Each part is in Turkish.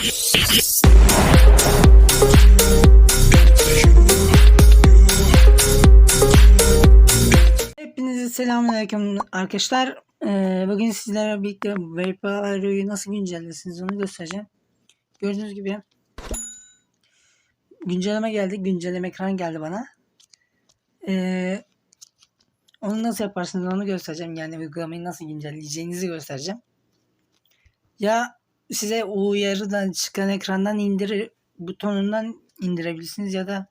Hepinize selamünaleyküm arkadaşlar. Ee, bugün sizlerle birlikte VPR'yi nasıl güncellesiniz onu göstereceğim. Gördüğünüz gibi güncelleme geldi. Güncelleme ekran geldi bana. Ee, onu nasıl yaparsınız onu göstereceğim. Yani uygulamayı nasıl güncelleyeceğinizi göstereceğim. Ya size uyarıdan çıkan ekrandan indir butonundan indirebilirsiniz ya da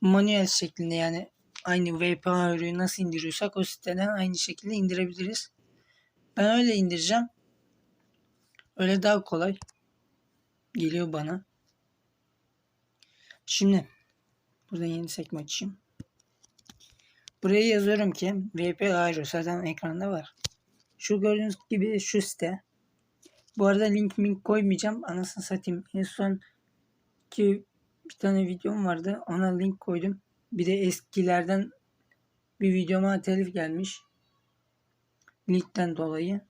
manuel şeklinde yani aynı VPR'ı nasıl indiriyorsak o siteden aynı şekilde indirebiliriz. Ben öyle indireceğim. Öyle daha kolay. Geliyor bana. Şimdi burada yeni sekme açayım. Buraya yazıyorum ki VP Aero zaten ekranda var. Şu gördüğünüz gibi şu site. Bu arada link link koymayacağım. Anasını satayım. En son ki bir tane videom vardı. Ona link koydum. Bir de eskilerden bir videoma telif gelmiş. Linkten dolayı.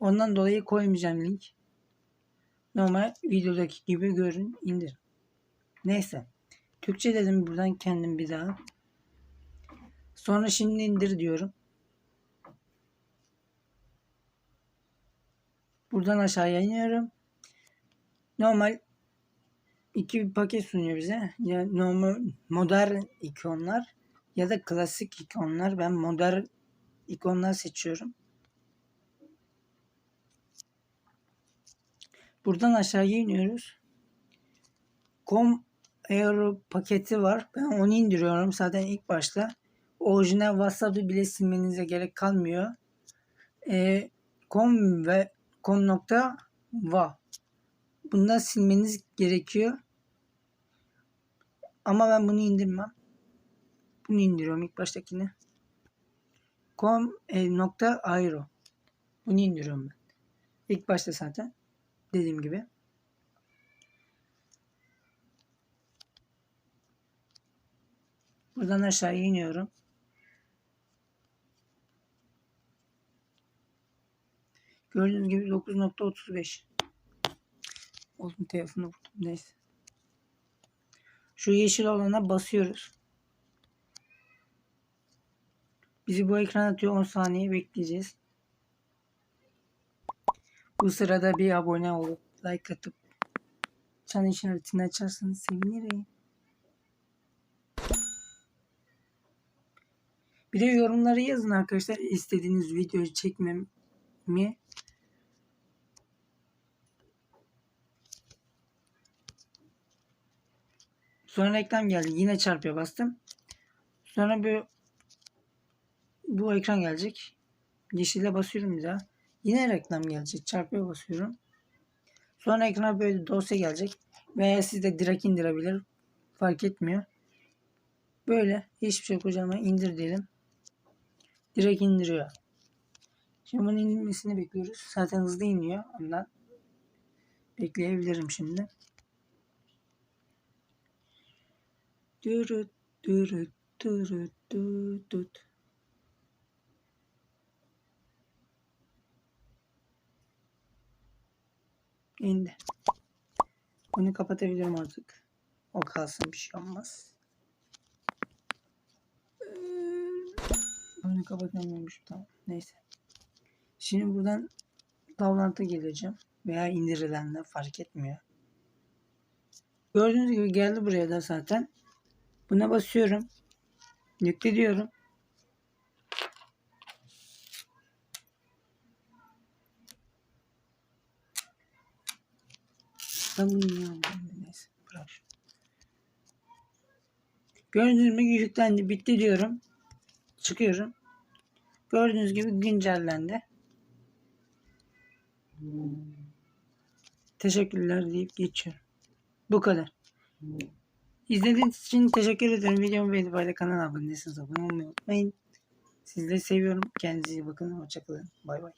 Ondan dolayı koymayacağım link. Normal videodaki gibi görün indir. Neyse. Türkçe dedim buradan kendim bir daha. Sonra şimdi indir diyorum. Buradan aşağıya iniyorum. Normal iki paket sunuyor bize. Ya normal modern ikonlar ya da klasik ikonlar. Ben modern ikonlar seçiyorum. Buradan aşağıya iniyoruz. Com Aero paketi var. Ben onu indiriyorum. Zaten ilk başta orijinal WhatsApp'ı bile silmenize gerek kalmıyor. E, com ve com nokta va. Bundan silmeniz gerekiyor. Ama ben bunu indirmem. Bunu indiriyorum ilk baştakini. Com e, nokta aero. Bunu indiriyorum ben. İlk başta zaten dediğim gibi. Buradan aşağıya iniyorum. Gördüğünüz gibi 9.35. Oğlum telefonu vurdum. Neyse. Şu yeşil olana basıyoruz. Bizi bu ekran atıyor 10 saniye bekleyeceğiz. Bu sırada bir abone olup like atıp çan işaretini açarsanız sevinirim. Bir de yorumları yazın arkadaşlar istediğiniz videoyu çekmemi. Sonra reklam geldi. Yine çarpıya bastım. Sonra bu bu ekran gelecek. Yeşile basıyorum bir daha. Yine reklam gelecek. Çarpıya basıyorum. Sonra ekrana böyle dosya gelecek. Veya siz de direkt indirebilir. Fark etmiyor. Böyle hiçbir şey kocaman indir diyelim. Direkt indiriyor. Şimdi bunun inmesini bekliyoruz. Zaten hızlı iniyor. Ondan bekleyebilirim şimdi. Dürüt dürüt dürüt dürüt. İndi. Bunu kapatabilirim artık. O kalsın bir şey olmaz. Bunu kapatamıyormuş. Tamam. Neyse. Şimdi buradan davlantı geleceğim. Veya indirilenler fark etmiyor. Gördüğünüz gibi geldi buraya da zaten. Buna basıyorum. Yükle diyorum. Ben bunu aldım? Neyse bırak. Gördüğünüz gibi yüklendi. Bitti diyorum. Çıkıyorum. Gördüğünüz gibi güncellendi. Teşekkürler deyip geçiyorum. Bu kadar. İzlediğiniz için teşekkür ederim. Videomu beğenip hala kanala abone değilseniz abone olmayı unutmayın. Sizleri seviyorum. Kendinize iyi bakın. Hoşçakalın. Bay bay.